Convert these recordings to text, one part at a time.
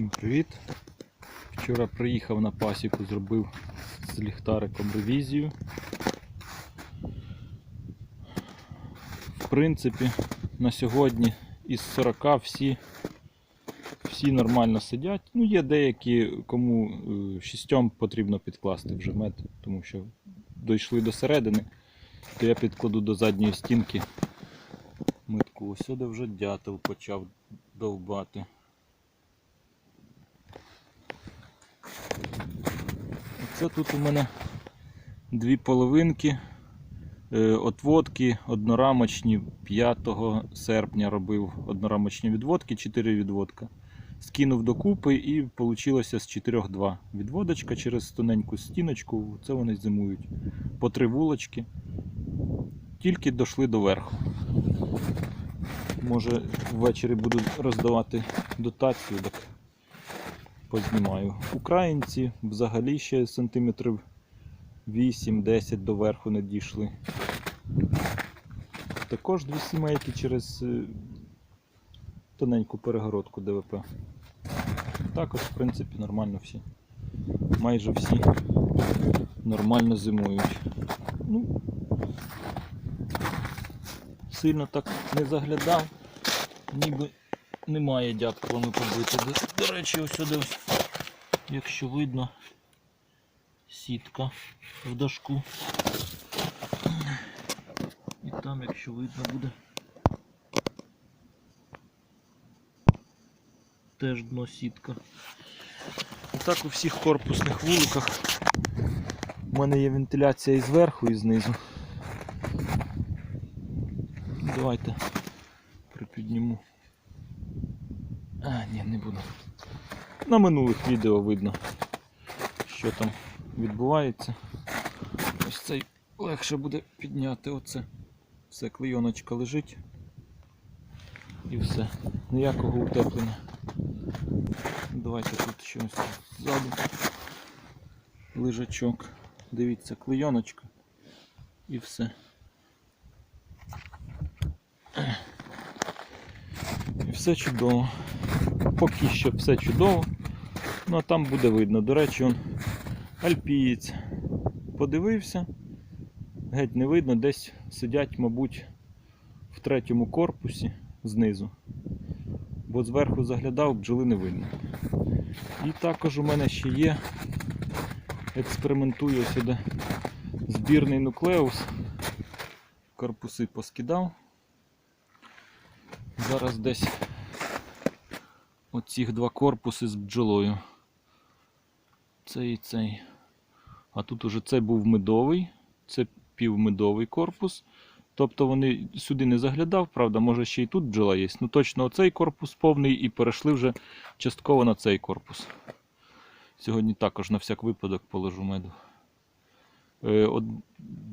Всім привіт! Вчора приїхав на пасіку, зробив з ліхтариком ревізію. В принципі, на сьогодні із 40 всі, всі нормально сидять. Ну, є деякі, кому е, шістьом потрібно підкласти вже мед, тому що дійшли до середини, то я підкладу до задньої стінки митку. Ось сюди вже дятел почав довбати. Це тут у мене дві половинки. Е, Отводки однорамочні 5 серпня робив однорамочні відводки, 4 відводка. Скинув докупи і вийшло з 4-2 відводочка через тоненьку стіночку. Це вони зимують. По три вулочки. Тільки дійшли до верху. Може ввечері буду роздавати дотацію, так познімаю. Українці взагалі ще сантиметрів 8-10 до верху не дійшли. Також дві сімейки через е, тоненьку перегородку ДВП. Також, в принципі, нормально всі. Майже всі нормально зимують. Ну, сильно так не заглядав, ніби немає дятками побити. До, речі, ось сюди, якщо видно, сітка в дашку. І там, якщо видно буде, теж дно сітка. І так у всіх корпусних вуликах у мене є вентиляція і зверху, і знизу. Давайте припідніму. А, ні, не буду. На минулих відео видно, що там відбувається. Ось цей легше буде підняти оце. Все, клейоночка лежить. І все. Ніякого утеплення. Давайте тут щось ззаду. Лежачок. Дивіться, клейоночка. І все. І все чудово. Поки що все чудово. Ну а там буде видно. До речі, он альпієць подивився. Геть не видно, десь сидять, мабуть, в третьому корпусі знизу. Бо зверху заглядав, бджоли не видно. І також у мене ще є. Експериментую сюди збірний нуклеус. Корпуси поскидав. Зараз десь оці два корпуси з бджолою. Цей і цей. А тут уже цей був медовий, це півмедовий корпус. Тобто вони сюди не заглядав, правда, може ще й тут бджола є. Ну точно оцей корпус повний і перейшли вже частково на цей корпус. Сьогодні також на всяк випадок положу меду. Е, от,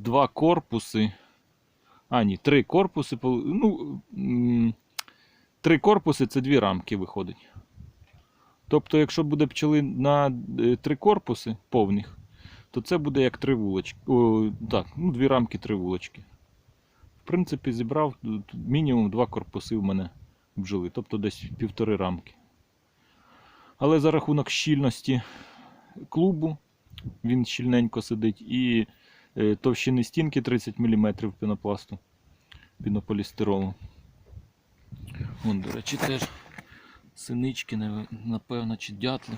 два корпуси. А, ні, три корпуси. Ну, три корпуси це дві рамки виходить. Тобто, якщо буде пчели на е, три корпуси повних, то це буде як три вулочки. О, так, ну, дві рамки, три вулочки. В принципі, зібрав мінімум два корпуси в мене бджоли, тобто десь півтори рамки. Але за рахунок щільності клубу, він щільненько сидить, і е, товщини стінки 30 мм пінопласту, пінополістиролу. Вон, до речі, теж синички, напевно, чи дятли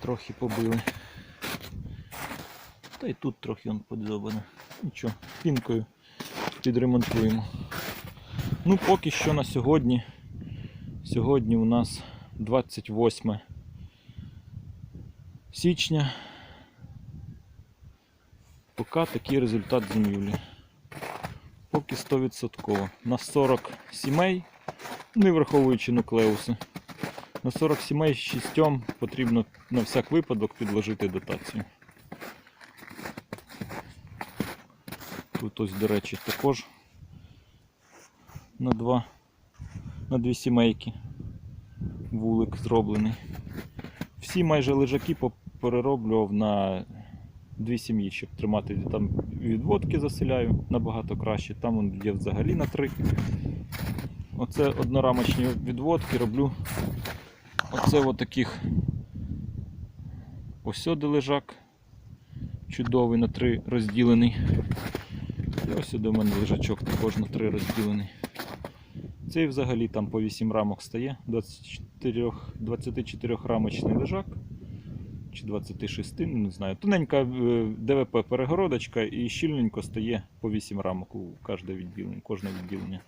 трохи побили. Та й тут трохи он подзобано. Нічого, пінкою підремонтуємо. Ну, поки що на сьогодні. Сьогодні у нас 28 січня. Поки такий результат зимівлі. Поки 100%. На 40 сімей, не враховуючи нуклеуси. На 40 сімей шістьом потрібно на всяк випадок підложити дотацію. Тут ось, до речі, також на два, на дві сімейки вулик зроблений. Всі майже лежаки перероблював на дві сім'ї, щоб тримати. Там відводки заселяю набагато краще. Там є взагалі на три. Оце однорамочні відводки роблю. Оце Це от таких лежак. Чудовий на три розділений. І ось сюди у мене лежачок також на три розділений. Цей взагалі там по 8 рамок стає. 24, 24 рамочний лежак. Чи 26, ну не знаю. Тоненька е, ДВП перегородочка і щільненько стає по 8 рамок у кожне відділення. Кожне відділення.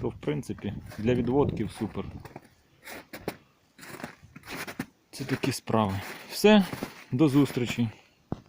То в принципі для відводків супер. Це такі справи. Все, до зустрічі.